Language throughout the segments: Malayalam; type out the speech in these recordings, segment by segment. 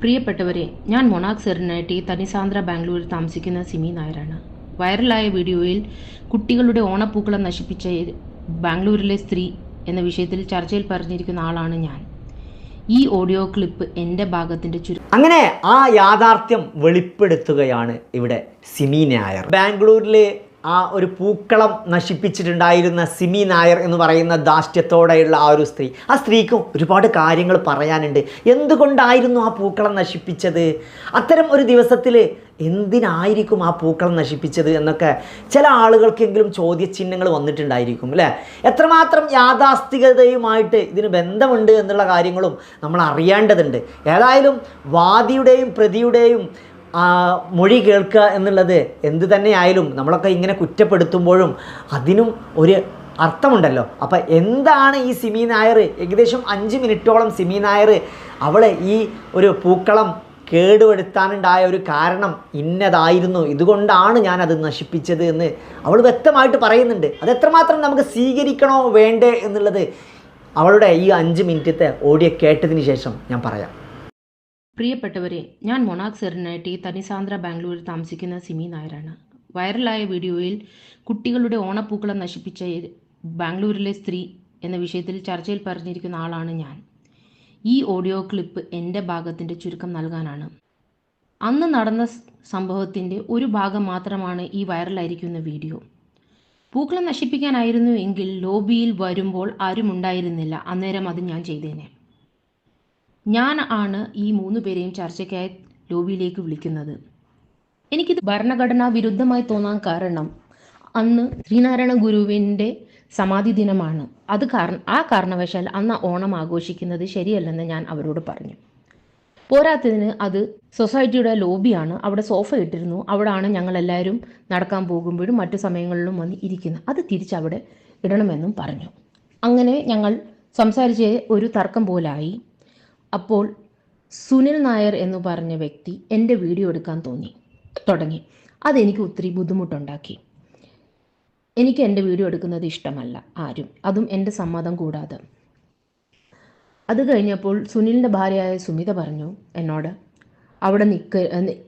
പ്രിയപ്പെട്ടവരെ ഞാൻ മൊണാക് സെറിനായിട്ട് തനിസാന്ദ്ര ബാംഗ്ലൂരിൽ താമസിക്കുന്ന സിമി നായരാണ്. വൈറലായ വീഡിയോയിൽ കുട്ടികളുടെ ഓണപ്പൂക്കളം നശിപ്പിച്ച ബാംഗ്ലൂരിലെ സ്ത്രീ എന്ന വിഷയത്തിൽ ചർച്ചയിൽ പറഞ്ഞിരിക്കുന്ന ആളാണ് ഞാൻ. ഈ ഓഡിയോ ക്ലിപ്പ് എന്റെ ഭാഗത്തിന്റെ ചുരു അങ്ങനെ ആ യാഥാർത്ഥ്യം വെളിപ്പെടുത്തുകയാണ് ഇവിടെ സിമി നായർ. ബാംഗ്ലൂരിലെ ആ ഒരു പൂക്കളം നശിപ്പിച്ചിട്ടുണ്ടായിരുന്ന സിമി നായർ എന്ന് പറയുന്ന ദാഷ്ട്യത്തോടെയുള്ള ആ ഒരു സ്ത്രീ. ആ സ്ത്രീക്കും ഒരുപാട് കാര്യങ്ങൾ പറയാനുണ്ട്. എന്തുകൊണ്ടായിരുന്നു ആ പൂക്കളം നശിപ്പിച്ചത്? അത്തരം ഒരു ദിവസത്തിൽ എന്തിനായിരിക്കും ആ പൂക്കളം നശിപ്പിച്ചത് എന്നൊക്കെ ചില ആളുകൾക്കെങ്കിലും ചോദ്യചിഹ്നങ്ങൾ വന്നിട്ടുണ്ടായിരിക്കും അല്ലേ? എത്രമാത്രം യാഥാസ്ഥികതയുമായിട്ട് ഇതിന് ബന്ധമുണ്ട് എന്നുള്ള കാര്യങ്ങളും നമ്മൾ അറിയേണ്ടതുണ്ട്. ഏതായാലും വാദിയുടെയും പ്രതിയുടെയും മൊഴി കേൾക്കുക എന്നുള്ളത് എന്ത് തന്നെയായാലും നമ്മളൊക്കെ ഇങ്ങനെ കുറ്റപ്പെടുത്തുമ്പോഴും അതിനും ഒരു അർത്ഥമുണ്ടല്ലോ. അപ്പം എന്താണ് ഈ സിമി നായർ? ഏകദേശം അഞ്ച് മിനിറ്റോളം സിമി നായർ അവളെ ഈ ഒരു പൂക്കളം കേടുവരുത്താനുണ്ടായ ഒരു കാരണം ഇന്നതായിരുന്നു. ഇതുകൊണ്ടാണ് ഞാനത് നശിപ്പിച്ചത് എന്ന് അവൾ വ്യക്തമായിട്ട് പറയുന്നുണ്ട്. അതെത്രമാത്രം നമുക്ക് സ്വീകരിക്കണോ വേണ്ടേ എന്നുള്ളത് അവളുടെ ഈ അഞ്ച് മിനിറ്റത്തെ ഓഡിയോ കേട്ടതിന് ശേഷം ഞാൻ പറയാം. പ്രിയപ്പെട്ടവരെ ഞാൻ മൊണാക് സെറിനായിട്ട് തനിസാന്ദ്ര ബാംഗ്ലൂരിൽ താമസിക്കുന്ന സിമി നായരാണ്. വൈറലായ വീഡിയോയിൽ കുട്ടികളുടെ ഓണപ്പൂക്കളം നശിപ്പിച്ച ബാംഗ്ലൂരിലെ സ്ത്രീ എന്ന വിഷയത്തിൽ ചർച്ചയിൽ പറഞ്ഞിരിക്കുന്ന ആളാണ് ഞാൻ. ഈ ഓഡിയോ ക്ലിപ്പ് എന്റെ ഭാഗത്തിന്റെ ചുരുക്കം നൽകാനാണ്. അന്ന് നടന്ന സംഭവത്തിന്റെ ഒരു ഭാഗം മാത്രമാണ് ഈ വൈറലായിരിക്കുന്ന വീഡിയോ. പൂക്കളം നശിപ്പിക്കാനായിരുന്നു എങ്കിൽ ലോബിയിൽ വരുമ്പോൾ ആരും ഉണ്ടായിരുന്നില്ല. അന്നേരം അത് ഞാൻ ചെയ്തേനെ. ഞാൻ ആണ് ഈ മൂന്ന് പേരെയും ചർച്ചയ്ക്കായി ലോബിയിലേക്ക് വിളിക്കുന്നത്. എനിക്കിത് ഭരണഘടനാ വിരുദ്ധമായി തോന്നാൻ കാരണം അന്ന് ശ്രീനാരായണ ഗുരുവിന്റെ സമാധി ദിനമാണ്. അത് കാരണം ആ കാരണവശാൽ അന്ന് ഓണം ആഘോഷിക്കുന്നത് ശരിയല്ലെന്ന് ഞാൻ അവരോട് പറഞ്ഞു. പോരാത്തതിന് അത് സൊസൈറ്റിയുടെ ലോബിയാണ്. അവിടെ സോഫ ഇട്ടിരുന്നു. അവിടാണ് ഞങ്ങളെല്ലാവരും നടക്കാൻ പോകുമ്പോഴും മറ്റു സമയങ്ങളിലും വന്ന് ഇരിക്കുന്നത്. അത് തിരിച്ചവിടെ ഇടണമെന്നും പറഞ്ഞു. അങ്ങനെ ഞങ്ങൾ സംസാരിച്ച് ഒരു തർക്കം പോലായി. അപ്പോൾ സുനിൽ നായർ എന്ന് പറഞ്ഞ വ്യക്തി എന്റെ വീഡിയോ എടുക്കാൻ തോന്നി തുടങ്ങി. അതെനിക്ക് ഒത്തിരി ബുദ്ധിമുട്ടുണ്ടാക്കി. എനിക്ക് എന്റെ വീഡിയോ എടുക്കുന്നത് ഇഷ്ടമല്ല ആരും. അതും എന്റെ സമ്മതം കൂടാതെ. അത് കഴിഞ്ഞപ്പോൾ സുനിലിന്റെ ഭാര്യയായ സുമിത പറഞ്ഞു എന്നോട് അവിടെ നിൽക്ക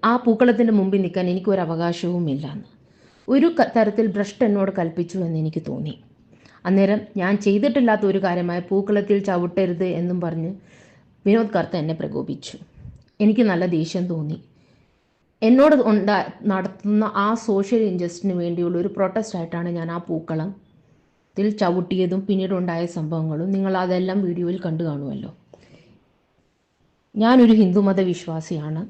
ആ പൂക്കളത്തിന്റെ മുമ്പിൽ നിൽക്കാൻ എനിക്കൊരു അവകാശവുമില്ല എന്ന് ഒരു തരത്തിൽ ഭ്രഷ്ട് എന്നോട് കൽപ്പിച്ചു എന്ന് എനിക്ക് തോന്നി. അന്നേരം ഞാൻ ചെയ്തിട്ടില്ലാത്ത ഒരു കാര്യമായ പൂക്കളത്തിൽ ചവിട്ടരുത് എന്നും പറഞ്ഞ് വിനോദ് കർത്ത എന്നെ പ്രകോപിച്ചു. എനിക്ക് നല്ല ദേഷ്യം തോന്നി. എന്നോട് ഉണ്ടാ നടത്തുന്ന ആ സോഷ്യൽ ഇൻജസ്റ്റിന് വേണ്ടിയുള്ള ഒരു പ്രൊട്ടസ്റ്റ് ആയിട്ടാണ് ഞാൻ ആ പൂക്കളം ത്തിൽ ചവിട്ടിയതും പിന്നീടുണ്ടായ സംഭവങ്ങളും നിങ്ങൾ അതെല്ലാം വീഡിയോയിൽ കണ്ടു കാണുമല്ലോ. ഞാനൊരു ഹിന്ദുമത വിശ്വാസിയാണ്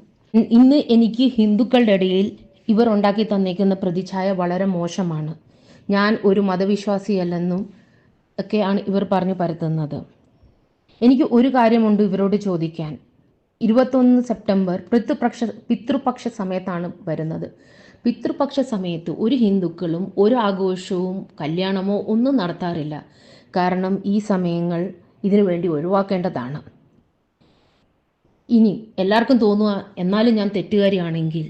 ഇന്ന് എനിക്ക് ഹിന്ദുക്കളുടെ ഇടയിൽ ഇവർ ഉണ്ടാക്കി തന്നേക്കുന്ന പ്രതിച്ഛായ വളരെ മോശമാണ്. ഞാൻ ഒരു മതവിശ്വാസിയല്ലെന്നും ഒക്കെയാണ് ഇവർ പറഞ്ഞു പരത്തുന്നത്. എനിക്ക് ഒരു കാര്യമുണ്ട് ഇവരോട് ചോദിക്കാൻ. ഇരുപത്തൊന്ന് സെപ്റ്റംബർ പിതൃപക്ഷ പിതൃപക്ഷ സമയത്താണ് വരുന്നത്. പിതൃപക്ഷ സമയത്ത് ഒരു ഹിന്ദുക്കളും ഒരു ആഘോഷവും കല്യാണമോ ഒന്നും നടത്താറില്ല. കാരണം ഈ സമയങ്ങൾ ഇതിനു വേണ്ടി ഒഴിവാക്കേണ്ടതാണ്. ഇനി എല്ലാവർക്കും തോന്നുക എന്നാലും ഞാൻ തെറ്റുകാരിയാണെങ്കിൽ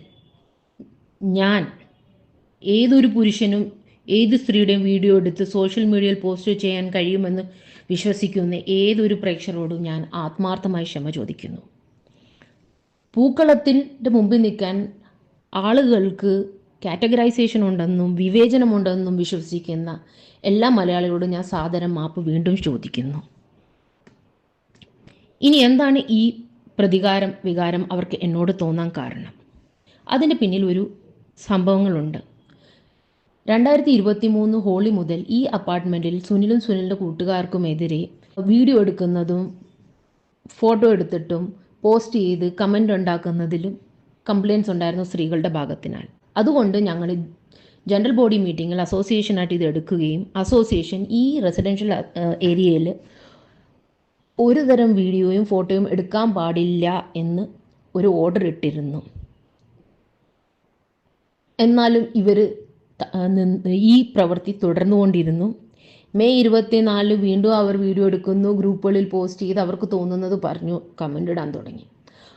ഞാൻ ഏതൊരു പുരുഷനും ഏത് സ്ത്രീയുടെയും വീഡിയോ എടുത്ത് സോഷ്യൽ മീഡിയയിൽ പോസ്റ്റ് ചെയ്യാൻ കഴിയുമെന്ന് വിശ്വസിക്കുന്ന ഏതൊരു പ്രേക്ഷകരോടും ഞാൻ ആത്മാർത്ഥമായി ക്ഷമ ചോദിക്കുന്നു. പൂക്കളത്തിന്റെ മുമ്പിൽ നിൽക്കാൻ ആളുകൾക്ക് കാറ്റഗറൈസേഷൻ ഉണ്ടെന്നും വിവേചനമുണ്ടെന്നും വിശ്വസിക്കുന്ന എല്ലാ മലയാളികളോടും ഞാൻ സാദരം മാപ്പ് വീണ്ടും ചോദിക്കുന്നു. ഇനി എന്താണ് ഈ പ്രതികാരം വികാരം അവർക്ക് എന്നോട് തോന്നാൻ കാരണം? അതിന് പിന്നിൽ ഒരു സംഭവങ്ങളുണ്ട്. രണ്ടായിരത്തി ഇരുപത്തി മൂന്ന് ഹോളി മുതൽ ഈ അപ്പാർട്ട്മെന്റിൽ സുനിലും സുനിലിന്റെ കൂട്ടുകാർക്കുമെതിരെ വീഡിയോ എടുക്കുന്നതും ഫോട്ടോ എടുത്തിട്ടും പോസ്റ്റ് ചെയ്ത് കമന്റ് ഉണ്ടാക്കുന്നതിലും കംപ്ലയിൻസ് ഉണ്ടായിരുന്നു സ്ത്രീകളുടെ ഭാഗത്തിനാൽ. അതുകൊണ്ട് ഞങ്ങൾ ജനറൽ ബോഡി മീറ്റിങ്ങിൽ അസോസിയേഷനായിട്ട് ഇത് എടുക്കുകയും അസോസിയേഷൻ ഈ റെസിഡൻഷ്യൽ ഏരിയയിൽ ഒരു തരം വീഡിയോയും ഫോട്ടോയും എടുക്കാൻ പാടില്ല എന്ന് ഒരു ഓർഡർ ഇട്ടിരുന്നു. എന്നാലും ഇവർ ഈ പ്രവൃത്തി തുടർന്നുകൊണ്ടിരുന്നു. മെയ് ഇരുപത്തിനാല് വീണ്ടും അവർ വീഡിയോ എടുക്കുന്നു. ഗ്രൂപ്പുകളിൽ പോസ്റ്റ് ചെയ്ത് അവർക്ക് തോന്നുന്നത് പറഞ്ഞു കമന്റ് ഇടാൻ തുടങ്ങി.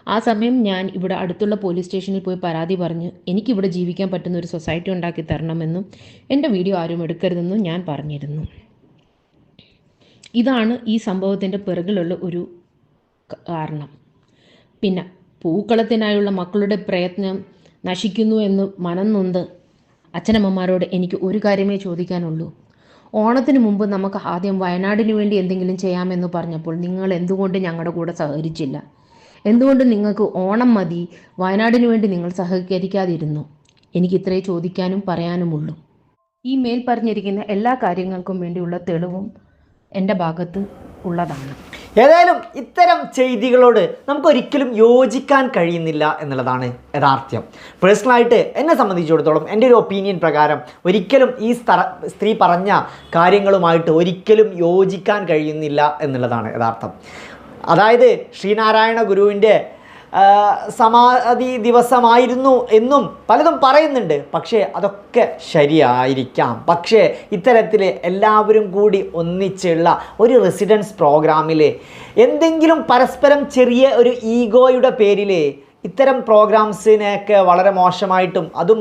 ആ സമയം ഞാൻ ഇവിടെ അടുത്തുള്ള പോലീസ് സ്റ്റേഷനിൽ പോയി പരാതി പറഞ്ഞ് എനിക്കിവിടെ ജീവിക്കാൻ പറ്റുന്ന ഒരു സൊസൈറ്റി ഉണ്ടാക്കി തരണമെന്നും എന്റെ വീഡിയോ ആരും എടുക്കരുതെന്നും ഞാൻ പറഞ്ഞിരുന്നു. ഇതാണ് ഈ സംഭവത്തിന്റെ പിറകിലുള്ള ഒരു കാരണം. പിന്നെ പൂക്കളത്തിനായുള്ള മക്കളുടെ പ്രയത്നം നശിക്കുന്നു എന്ന് മനം നൊന്ത് അച്ഛനമ്മമാരോട് എനിക്ക് ഒരു കാര്യമേ ചോദിക്കാനുള്ളൂ. ഓണത്തിന് മുമ്പ് നമുക്ക് ആദ്യം വയനാടിന് വേണ്ടി എന്തെങ്കിലും ചെയ്യാമെന്ന് പറഞ്ഞപ്പോൾ നിങ്ങൾ എന്തുകൊണ്ട് ഞങ്ങളുടെ കൂടെ സഹകരിച്ചില്ല? എന്തുകൊണ്ട് നിങ്ങൾക്ക് ഓണം മതി വയനാടിന് വേണ്ടി നിങ്ങൾ സഹകരിക്കാതിരുന്നു? എനിക്ക് ഇത്രേ ചോദിക്കാനും പറയാനുമുള്ളൂ. ഈ മേൽ പറഞ്ഞിരിക്കുന്ന എല്ലാ കാര്യങ്ങൾക്കും വേണ്ടിയുള്ള തെളിവും എന്റെ ഭാഗത്ത് ഉള്ളതാണ്. ഏതായാലും ഇത്തരം ചെയ്തികളോട് നമുക്ക് ഒരിക്കലും യോജിക്കാൻ കഴിയുന്നില്ല എന്നുള്ളതാണ് യഥാർത്ഥ്യം. പേഴ്സണലായിട്ട് എന്നെ സംബന്ധിച്ചിടത്തോളം എന്റെ ഒരു ഒപ്പീനിയൻ പ്രകാരം ഒരിക്കലും ഈ സ്ത്രീ പറഞ്ഞ കാര്യങ്ങളുമായിട്ട് ഒരിക്കലും യോജിക്കാൻ കഴിയുന്നില്ല എന്നുള്ളതാണ് യഥാർത്ഥം. അതായത് ശ്രീനാരായണ ഗുരുവിന്റെ സമാധി ദിവസമായിരുന്നു എന്നും പലതും പറയുന്നുണ്ട്. പക്ഷേ അതൊക്കെ ശരിയായിരിക്കാം. പക്ഷേ ഇത്തരത്തിൽ എല്ലാവരും കൂടി ഒന്നിച്ചുള്ള ഒരു റെസിഡൻസ് പ്രോഗ്രാമിൽ എന്തെങ്കിലും പരസ്പരം ചെറിയ ഒരു ഈഗോയുടെ പേരിൽ ഇത്തരം പ്രോഗ്രാംസിനെയൊക്കെ വളരെ മോശമായിട്ടും അതും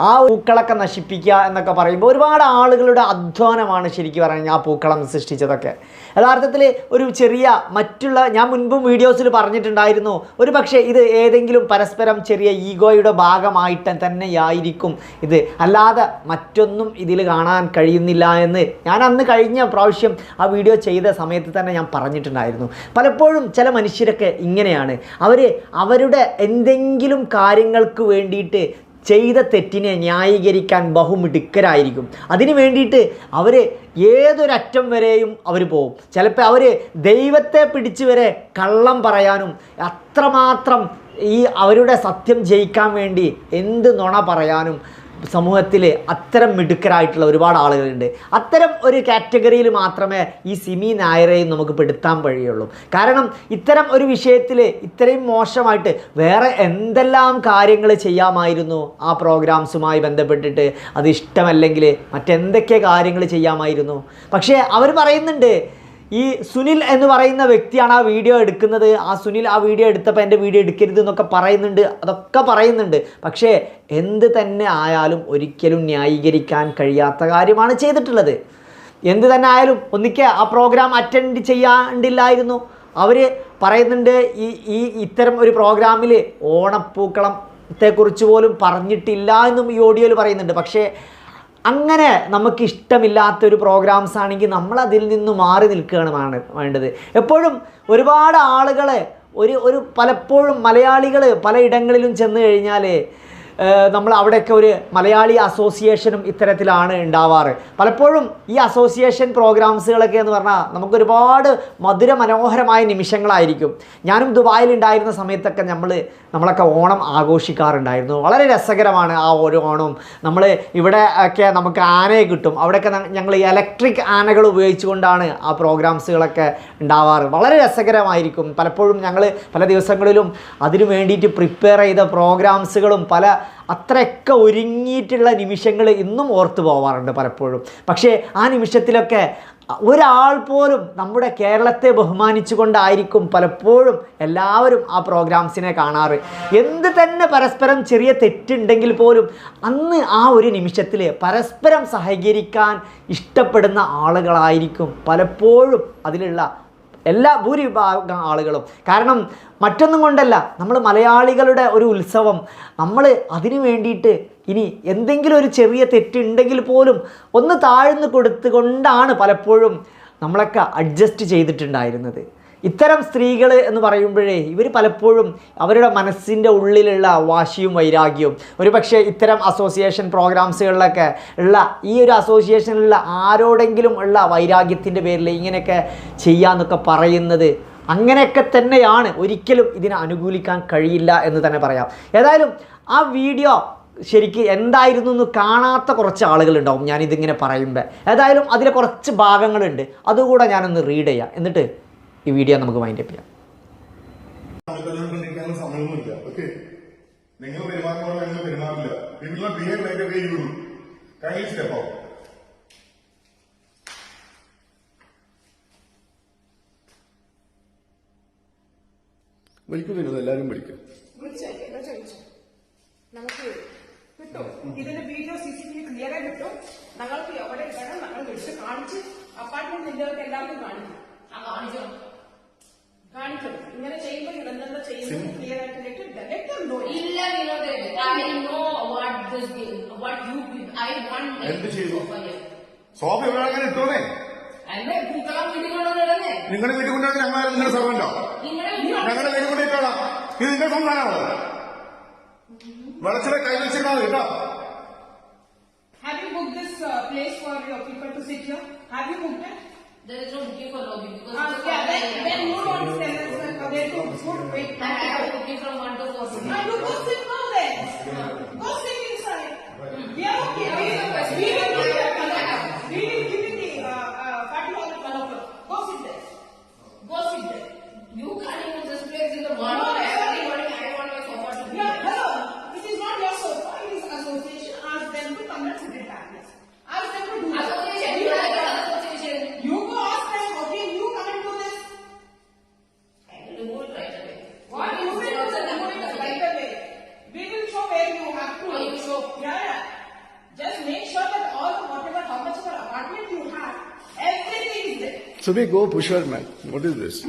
ആ പൂക്കളൊക്കെ നശിപ്പിക്കുക എന്നൊക്കെ പറയുമ്പോൾ ഒരുപാട് ആളുകളുടെ അധ്വാനമാണ് ശരിക്കും പറഞ്ഞാൽ ആ പൂക്കളം സൃഷ്ടിച്ചതൊക്കെ. യഥാർത്ഥത്തിൽ ഒരു ചെറിയ മറ്റുള്ള ഞാൻ മുൻപും വീഡിയോസിൽ പറഞ്ഞിട്ടുണ്ടായിരുന്നു ഒരു പക്ഷേ ഇത് ഏതെങ്കിലും പരസ്പരം ചെറിയ ഈഗോയുടെ ഭാഗമായിട്ട് തന്നെയായിരിക്കും ഇത്. അല്ലാതെ മറ്റൊന്നും ഇതിൽ കാണാൻ കഴിയുന്നില്ല എന്ന് ഞാൻ അന്ന് കഴിഞ്ഞ പ്രാവശ്യം ആ വീഡിയോ ചെയ്ത സമയത്ത് തന്നെ ഞാൻ പറഞ്ഞിട്ടുണ്ടായിരുന്നു. പലപ്പോഴും ചില മനുഷ്യരൊക്കെ ഇങ്ങനെയാണ്. അവർ അവരുടെ എന്തെങ്കിലും കാര്യങ്ങൾക്ക് വേണ്ടിയിട്ട് ചെയ്ത തെറ്റിനെ ന്യായീകരിക്കാൻ ബഹുമിടുക്കരായിരിക്കും. അതിന് വേണ്ടിയിട്ട് അവർ ഏതൊരറ്റം വരെയും അവർ പോകും ചിലപ്പോൾ അവർ ദൈവത്തെ പിടിച്ച് വരെ കള്ളം പറയാനും അത്രമാത്രം ഈ അവരുടെ സത്യം ജയിക്കാൻ വേണ്ടി എന്ത് നുണ പറയാനും സമൂഹത്തിൽ അത്തരം മിടുക്കരായിട്ടുള്ള ഒരുപാട് ആളുകളുണ്ട്. അത്തരം ഒരു കാറ്റഗറിയിൽ മാത്രമേ ഈ സിമി നായരെയും നമുക്ക് പെടുത്താൻ കഴിയുള്ളൂ കാരണം ഇത്തരം ഒരു വിഷയത്തിൽ ഇത്രയും മോശമായിട്ട് വേറെ എന്തെല്ലാം കാര്യങ്ങൾ ചെയ്യാമായിരുന്നു ആ പ്രോഗ്രാംസുമായി ബന്ധപ്പെട്ടിട്ട്? അത് ഇഷ്ടമല്ലെങ്കിൽ മറ്റെന്തൊക്കെ കാര്യങ്ങൾ ചെയ്യാമായിരുന്നു? പക്ഷേ അവർ പറയുന്നുണ്ട് ഈ സുനിൽ എന്ന് പറയുന്ന വ്യക്തിയാണ് ആ വീഡിയോ എടുക്കുന്നത്. ആ സുനിൽ ആ വീഡിയോ എടുത്തപ്പോൾ എന്റെ വീഡിയോ എടുക്കരുത് എന്നൊക്കെ പറയുന്നുണ്ട്. അതൊക്കെ പറയുന്നുണ്ട്. പക്ഷേ എന്ത് തന്നെ ആയാലും ഒരിക്കലും ന്യായീകരിക്കാൻ കഴിയാത്ത കാര്യമാണ് ചെയ്തിട്ടുള്ളത്. എന്ത് തന്നെ ആയാലും ഒന്നിക്കെ ആ പ്രോഗ്രാം അറ്റൻഡ് ചെയ്യാണ്ടില്ലായിരുന്നു. അവർ പറയുന്നുണ്ട് ഈ ഈ ഇത്തരം ഒരു പ്രോഗ്രാമിൽ ഓണപ്പൂക്കളത്തെക്കുറിച്ച് പോലും പറഞ്ഞിട്ടില്ല എന്നും ഈ ഓഡിയോയിൽ പറയുന്നുണ്ട്. പക്ഷേ അങ്ങനെ നമുക്ക് ഇഷ്ടമില്ലാത്ത ഒരു പ്രോഗ്രാംസ് ആണെങ്കിൽ നമ്മൾ അതിൽ നിന്ന് മാറി നിൽക്കുകയാണ് വേണ്ടത്. എപ്പോഴും ഒരുപാട് ആളുകൾ ഒരു ഒരു പലപ്പോഴും മലയാളികൾ പലയിടങ്ങളിലും ചെന്ന് കഴിഞ്ഞാൽ നമ്മൾ അവിടെയൊക്കെ ഒരു മലയാളി അസോസിയേഷനും ഇത്തരത്തിലാണ് ഉണ്ടാവാറ്. പലപ്പോഴും ഈ അസോസിയേഷൻ പ്രോഗ്രാംസുകളൊക്കെ എന്ന് പറഞ്ഞാൽ നമുക്കൊരുപാട് മധുര മനോഹരമായ നിമിഷങ്ങളായിരിക്കും. ഞാനും ദുബായിൽ ഉണ്ടായിരുന്ന സമയത്തൊക്കെ നമ്മൾ നമ്മളൊക്കെ ഓണം ആഘോഷിക്കാറുണ്ടായിരുന്നു. വളരെ രസകരമാണ് ആ ഓരോ ഓണവും. നമ്മൾ ഇവിടെ ഒക്കെ നമുക്ക് ആനയെ കിട്ടും. അവിടെയൊക്കെ ഞങ്ങൾ ഇലക്ട്രിക് ആനകൾ ഉപയോഗിച്ചുകൊണ്ടാണ് ആ പ്രോഗ്രാംസുകളൊക്കെ ഉണ്ടാവാറ്. വളരെ രസകരമായിരിക്കും. പലപ്പോഴും ഞങ്ങൾ പല ദിവസങ്ങളിലും അതിനു വേണ്ടിയിട്ട് പ്രിപ്പയർ ചെയ്ത പ്രോഗ്രാംസുകളും പല അത്രയൊക്കെ ഒരുങ്ങിയിട്ടുള്ള നിമിഷങ്ങൾ ഇന്നും ഓർത്തു പോവാറുണ്ട് പലപ്പോഴും. പക്ഷേ ആ നിമിഷത്തിലൊക്കെ ഒരാൾ പോലും നമ്മുടെ കേരളത്തെ ബഹുമാനിച്ചുകൊണ്ടായിരിക്കും പലപ്പോഴും എല്ലാവരും ആ പ്രോഗ്രാംസിനെ കാണാറ്. എന്ത് തന്നെ പരസ്പരം ചെറിയ തെറ്റുണ്ടെങ്കിൽ പോലും അന്ന് ആ ഒരു നിമിഷത്തിൽ പരസ്പരം സഹകരിക്കാൻ ഇഷ്ടപ്പെടുന്ന ആളുകളായിരിക്കും പലപ്പോഴും അതിലുള്ള എല്ലാ ഭൂരിഭാഗം ആളുകളും. കാരണം മറ്റൊന്നും കൊണ്ടല്ല നമ്മൾ മലയാളികളുടെ ഒരു ഉത്സവം. നമ്മൾ അതിനു വേണ്ടിയിട്ട് ഇനി എന്തെങ്കിലും ഒരു ചെറിയ തെറ്റുണ്ടെങ്കിൽ പോലും ഒന്ന് താഴ്ന്നു കൊടുത്തുകൊണ്ടാണ് പലപ്പോഴും നമ്മളൊക്കെ അഡ്ജസ്റ്റ് ചെയ്തിട്ടുണ്ടായിരുന്നത്. ഇത്തരം സ്ത്രീകൾ എന്ന് പറയുമ്പോഴേ ഇവർ പലപ്പോഴും അവരുടെ മനസ്സിന്റെ ഉള്ളിലുള്ള വാശിയും വൈരാഗ്യവും. ഒരു പക്ഷേ ഇത്തരം അസോസിയേഷൻ പ്രോഗ്രാംസുകളിലൊക്കെ ഉള്ള ഈ ഒരു അസോസിയേഷനിലുള്ള ആരോടെങ്കിലും ഉള്ള വൈരാഗ്യത്തിന്റെ പേരിൽ ഇങ്ങനെയൊക്കെ ചെയ്യാമെന്നൊക്കെ പറയുന്നത് അങ്ങനെയൊക്കെ തന്നെയാണ് ഒരിക്കലും ഇതിനെ അനുകൂലിക്കാൻ കഴിയില്ല എന്ന് തന്നെ പറയാം. ഏതായാലും ആ വീഡിയോ ശരിക്ക് എന്തായിരുന്നു എന്ന് കാണാത്ത കുറച്ച് ആളുകളുണ്ടാവും ഞാനിതിങ്ങനെ പറയുമ്പോൾ ഏതായാലും അതിലെ കുറച്ച് ഭാഗങ്ങളുണ്ട്. അതുകൂടെ ഞാനൊന്ന് റീഡ് ചെയ്യാം. എന്നിട്ട് ഈ വീഡിയോ നമുക്ക് വൈൻഡ് അപ്പ് ചെയ്യാം. നിങ്ങൾ പെരുമാറില്ല. Behave like way you kindly step out വിളിക്കുന്നില്ല എല്ലാവരും വിളിക്കും. നമുക്ക് കിട്ടും. ഇതിന്റെ video C C T clear ആയി കിട്ടും. ഞങ്ങൾക്ക് എവിടെ വേണം ഞങ്ങൾ വിളിച്ച് കാണിച്ച് അപ്പാർട്ട്മെന്റ് എല്ലാവർക്കും കാണിക്കും. ആ കാണിക്കണം കാണിക്കണം ഇങ്ങനെ ചെയ്യുമ്പോൾ ഇതെന്താ ചെയ്യുന്നത് ക്ലിയർ ആയിട്ട് ഇല്ല. വിനോദേ I know what this what you I want എന്ത് ചെയ്തു? സോപ്പ് എവിടെ ഇട്ടോണേ? നിങ്ങളുടെ വീട്ടിൽ കൊണ്ടുവന്ന് ഞങ്ങൾ നിങ്ങളുടെ സർവന്റോ ഞങ്ങളുടെ വീട്ടിൽ കൊണ്ടിട്ടോളാം ഇത് നിങ്ങളുടെ സംവിധാനമാണോ വെളച്ചിലെ കൈ വെച്ചിരുന്നത് കേട്ടോ Have you booked this uh, place for your people to sit here? Have you booked? There is no booking for lobby because uh, yeah, then, then not understand that they. I have booking from 1 to 4. Ah, I will go sit now then. Go sit inside. Yeah, okay. So we go Pushwar man. What is this?